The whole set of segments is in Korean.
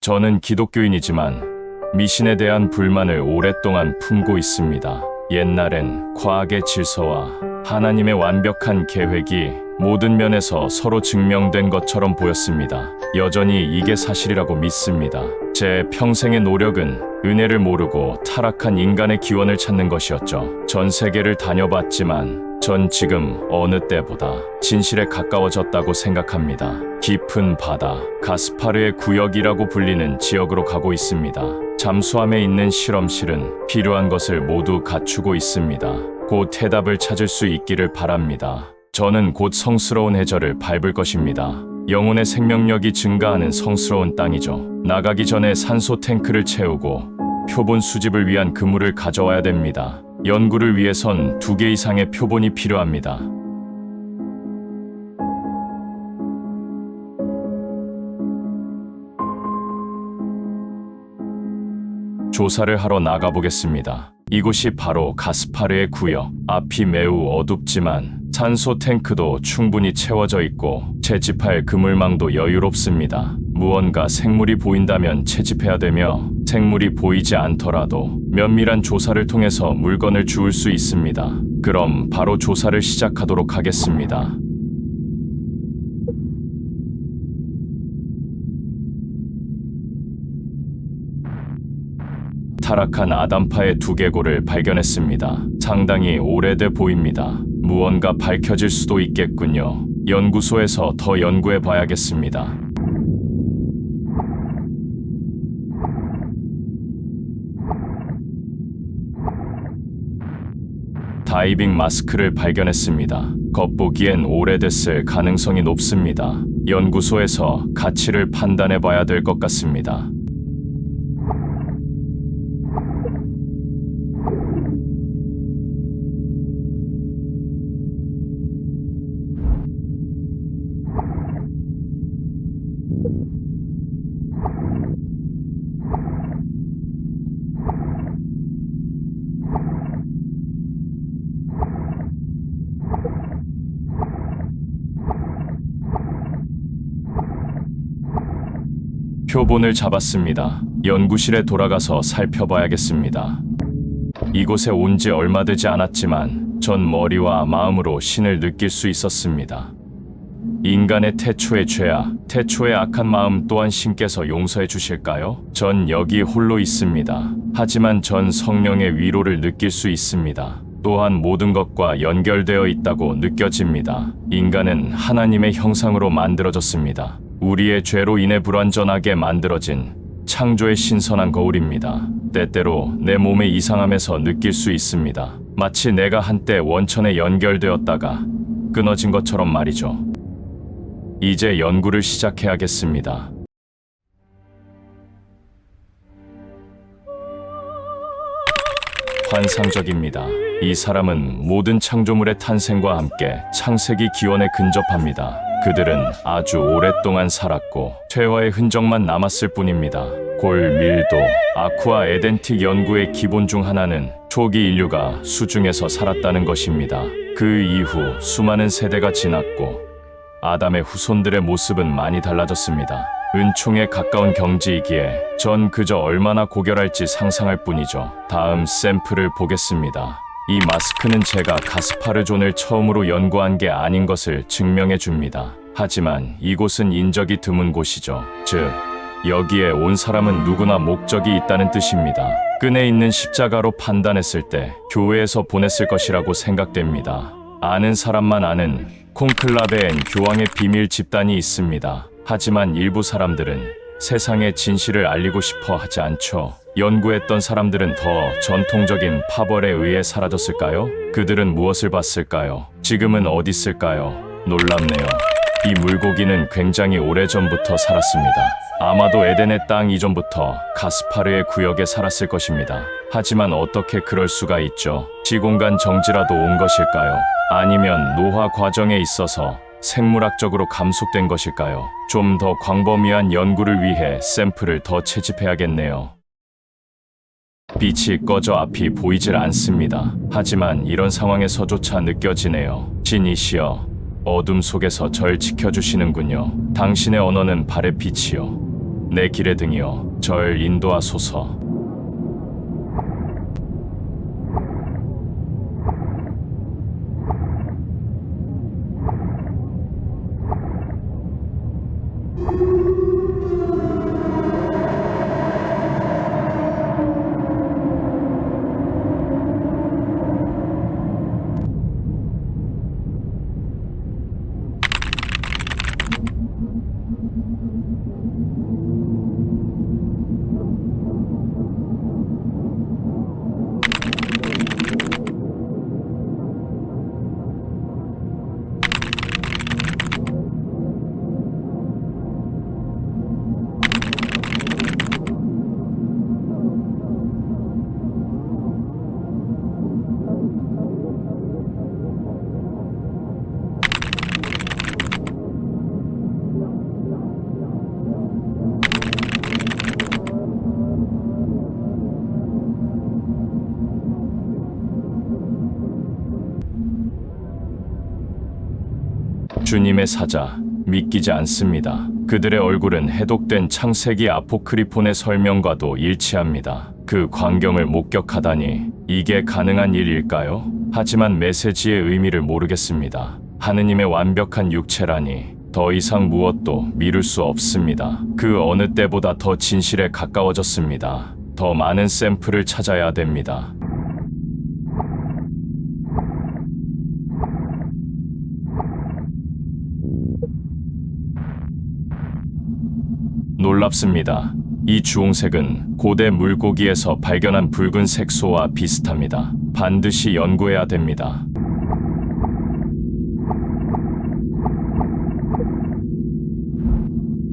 저는 기독교인이지만 미신에 대한 불만을 오랫동안 품고 있습니다. 옛날엔 과학의 질서와 하나님의 완벽한 계획이 모든 면에서 서로 증명된 것처럼 보였습니다. 여전히 이게 사실이라고 믿습니다. 제 평생의 노력은 은혜를 모르고 타락한 인간의 기원을 찾는 것이었죠. 전 세계를 다녀봤지만 전 지금 어느 때보다 진실에 가까워졌다고 생각합니다. 깊은 바다, 가스파르의 구역이라고 불리는 지역으로 가고 있습니다. 잠수함에 있는 실험실은 필요한 것을 모두 갖추고 있습니다. 곧 해답을 찾을 수 있기를 바랍니다. 저는 곧 성스러운 해저를 밟을 것입니다. 영혼의 생명력이 증가하는 성스러운 땅이죠. 나가기 전에 산소 탱크를 채우고 표본 수집을 위한 그물을 가져와야 됩니다. 연구를 위해선 두 개 이상의 표본이 필요합니다. 조사를 하러 나가보겠습니다. 이곳이 바로 가스파르의 구역. 앞이 매우 어둡지만 산소 탱크도 충분히 채워져 있고 채집할 그물망도 여유롭습니다. 무언가 생물이 보인다면 채집해야 되며 생물이 보이지 않더라도 면밀한 조사를 통해서 물건을 주울 수 있습니다. 그럼 바로 조사를 시작하도록 하겠습니다. 타락한 아담파의 두개골을 발견했습니다. 상당히 오래돼 보입니다. 무언가 밝혀질 수도 있겠군요. 연구소에서 더 연구해 봐야겠습니다. 다이빙 마스크를 발견했습니다. 겉보기엔 오래됐을 가능성이 높습니다. 연구소에서 가치를 판단해 봐야 될 것 같습니다. 표본을 잡았습니다. 연구실에 돌아가서 살펴봐야겠습니다. 이곳에 온 지 얼마 되지 않았지만 전 머리와 마음으로 신을 느낄 수 있었습니다. 인간의 태초의 죄악, 태초의 악한 마음 또한 신께서 용서해 주실까요? 전 여기 홀로 있습니다. 하지만 전 성령의 위로를 느낄 수 있습니다. 또한 모든 것과 연결되어 있다고 느껴집니다. 인간은 하나님의 형상으로 만들어졌습니다. 우리의 죄로 인해 불완전하게 만들어진 창조의 신선한 거울입니다. 때때로 내 몸의 이상함에서 느낄 수 있습니다. 마치 내가 한때 원천에 연결되었다가 끊어진 것처럼 말이죠. 이제 연구를 시작해야겠습니다. 환상적입니다. 이 사람은 모든 창조물의 탄생과 함께 창세기 기원에 근접합니다. 그들은 아주 오랫동안 살았고 퇴화의 흔적만 남았을 뿐입니다. 골, 밀도, 아쿠아 에덴틱 연구의 기본 중 하나는 초기 인류가 수중에서 살았다는 것입니다. 그 이후 수많은 세대가 지났고 아담의 후손들의 모습은 많이 달라졌습니다. 은총에 가까운 경지이기에 전 그저 얼마나 고결할지 상상할 뿐이죠. 다음 샘플을 보겠습니다. 이 마스크는 제가 가스파르존을 처음으로 연구한 게 아닌 것을 증명해 줍니다. 하지만 이곳은 인적이 드문 곳이죠. 즉, 여기에 온 사람은 누구나 목적이 있다는 뜻입니다. 끈에 있는 십자가로 판단했을 때 교회에서 보냈을 것이라고 생각됩니다. 아는 사람만 아는 콩클라베엔 교황의 비밀 집단이 있습니다. 하지만 일부 사람들은 세상의 진실을 알리고 싶어 하지 않죠. 연구했던 사람들은 더 전통적인 파벌에 의해 사라졌을까요? 그들은 무엇을 봤을까요? 지금은 어디 있을까요? 놀랍네요. 이 물고기는 굉장히 오래전부터 살았습니다. 아마도 에덴의 땅 이전부터 가스파르의 구역에 살았을 것입니다. 하지만 어떻게 그럴 수가 있죠? 시공간 정지라도 온 것일까요? 아니면 노화 과정에 있어서 생물학적으로 감속된 것일까요? 좀 더 광범위한 연구를 위해 샘플을 더 채집해야겠네요. 빛이 꺼져 앞이 보이질 않습니다. 하지만 이런 상황에서조차 느껴지네요. 진이시여, 어둠 속에서 절 지켜주시는군요. 당신의 언어는 발의 빛이요. 내 길의 등이여 절 인도하소서. 주님의 사자 믿기지 않습니다. 그들의 얼굴은 해독된 창세기 아포크리폰의 설명과도 일치합니다. 그 광경을 목격하다니 이게 가능한 일일까요? 하지만 메시지의 의미를 모르겠습니다. 하느님의 완벽한 육체라니 더 이상 무엇도 미룰 수 없습니다. 그 어느 때보다 더 진실에 가까워졌습니다. 더 많은 샘플을 찾아야 됩니다. 놀랍습니다. 이 주홍색은 고대 물고기에서 발견한 붉은 색소와 비슷합니다. 반드시 연구해야 됩니다.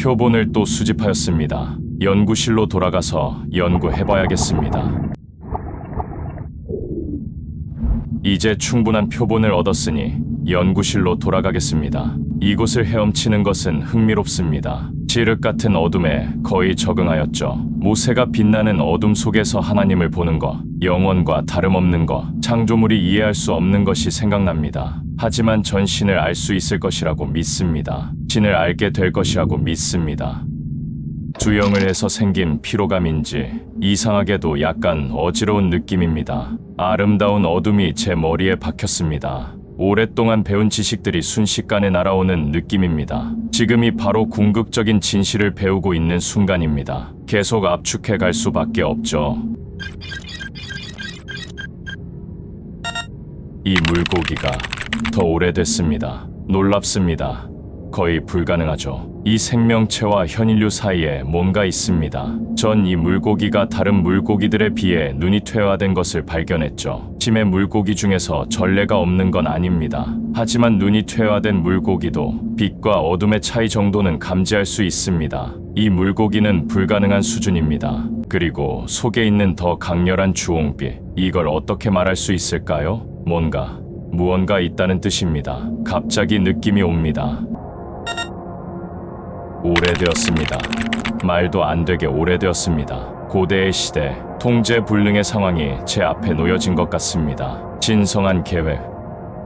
표본을 또 수집하였습니다. 연구실로 돌아가서 연구해봐야겠습니다. 이제 충분한 표본을 얻었으니 연구실로 돌아가겠습니다. 이곳을 헤엄치는 것은 흥미롭습니다. 지륵 같은 어둠에 거의 적응하였죠. 모세가 빛나는 어둠 속에서 하나님을 보는 것, 영원과 다름없는 것, 창조물이 이해할 수 없는 것이 생각납니다. 하지만 전 신을 알 수 있을 것이라고 믿습니다. 신을 알게 될 것이라고 믿습니다. 주영을 해서 생긴 피로감인지 이상하게도 약간 어지러운 느낌입니다. 아름다운 어둠이 제 머리에 박혔습니다. 오랫동안 배운 지식들이 순식간에 날아오는 느낌입니다. 지금이 바로 궁극적인 진실을 배우고 있는 순간입니다. 계속 압축해 갈 수밖에 없죠. 이 물고기가 더 오래됐습니다. 놀랍습니다. 거의 불가능하죠. 이 생명체와 현인류 사이에 뭔가 있습니다. 전 이 물고기가 다른 물고기들에 비해 눈이 퇴화된 것을 발견했죠. 심해 물고기 중에서 전례가 없는 건 아닙니다. 하지만 눈이 퇴화된 물고기도 빛과 어둠의 차이 정도는 감지할 수 있습니다. 이 물고기는 불가능한 수준입니다. 그리고 속에 있는 더 강렬한 주홍빛. 이걸 어떻게 말할 수 있을까요? 뭔가, 무언가 있다는 뜻입니다. 갑자기 느낌이 옵니다. 오래되었습니다. 말도 안 되게 오래되었습니다. 고대의 시대, 통제 불능의 상황이 제 앞에 놓여진 것 같습니다. 진성한 계획,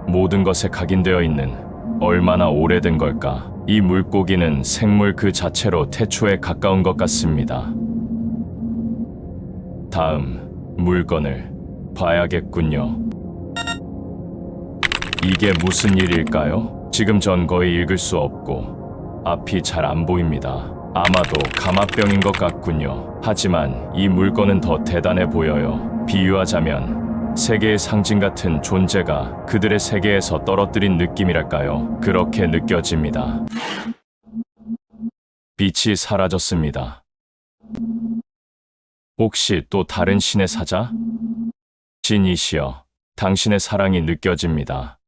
모든 것에 각인되어 있는 얼마나 오래된 걸까? 이 물고기는 생물 그 자체로 태초에 가까운 것 같습니다. 다음 물건을 봐야겠군요. 이게 무슨 일일까요? 지금 전 거의 읽을 수 없고 앞이 잘 안 보입니다. 아마도 감압병인 것 같군요. 하지만 이 물건은 더 대단해 보여요. 비유하자면 세계의 상징 같은 존재가 그들의 세계에서 떨어뜨린 느낌이랄까요? 그렇게 느껴집니다. 빛이 사라졌습니다. 혹시 또 다른 신의 사자? 신이시여, 당신의 사랑이 느껴집니다.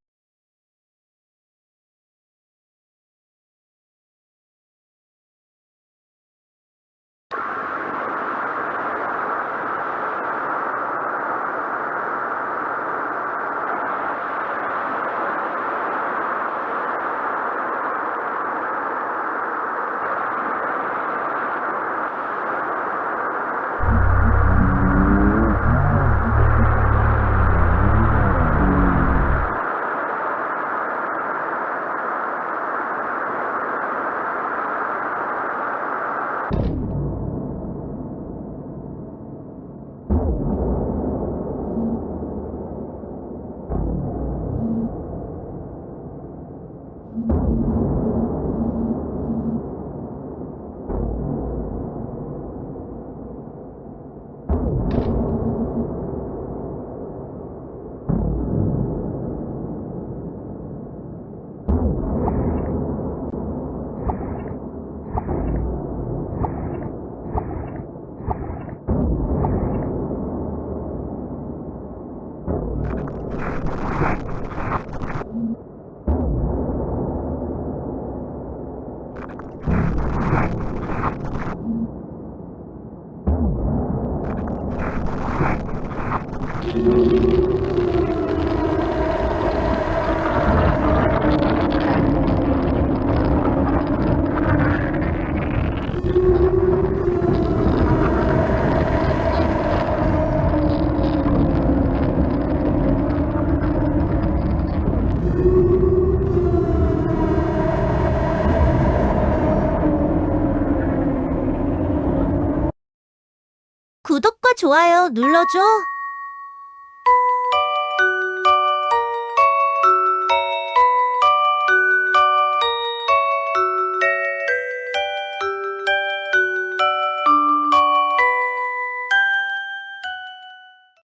좋아요 눌러줘.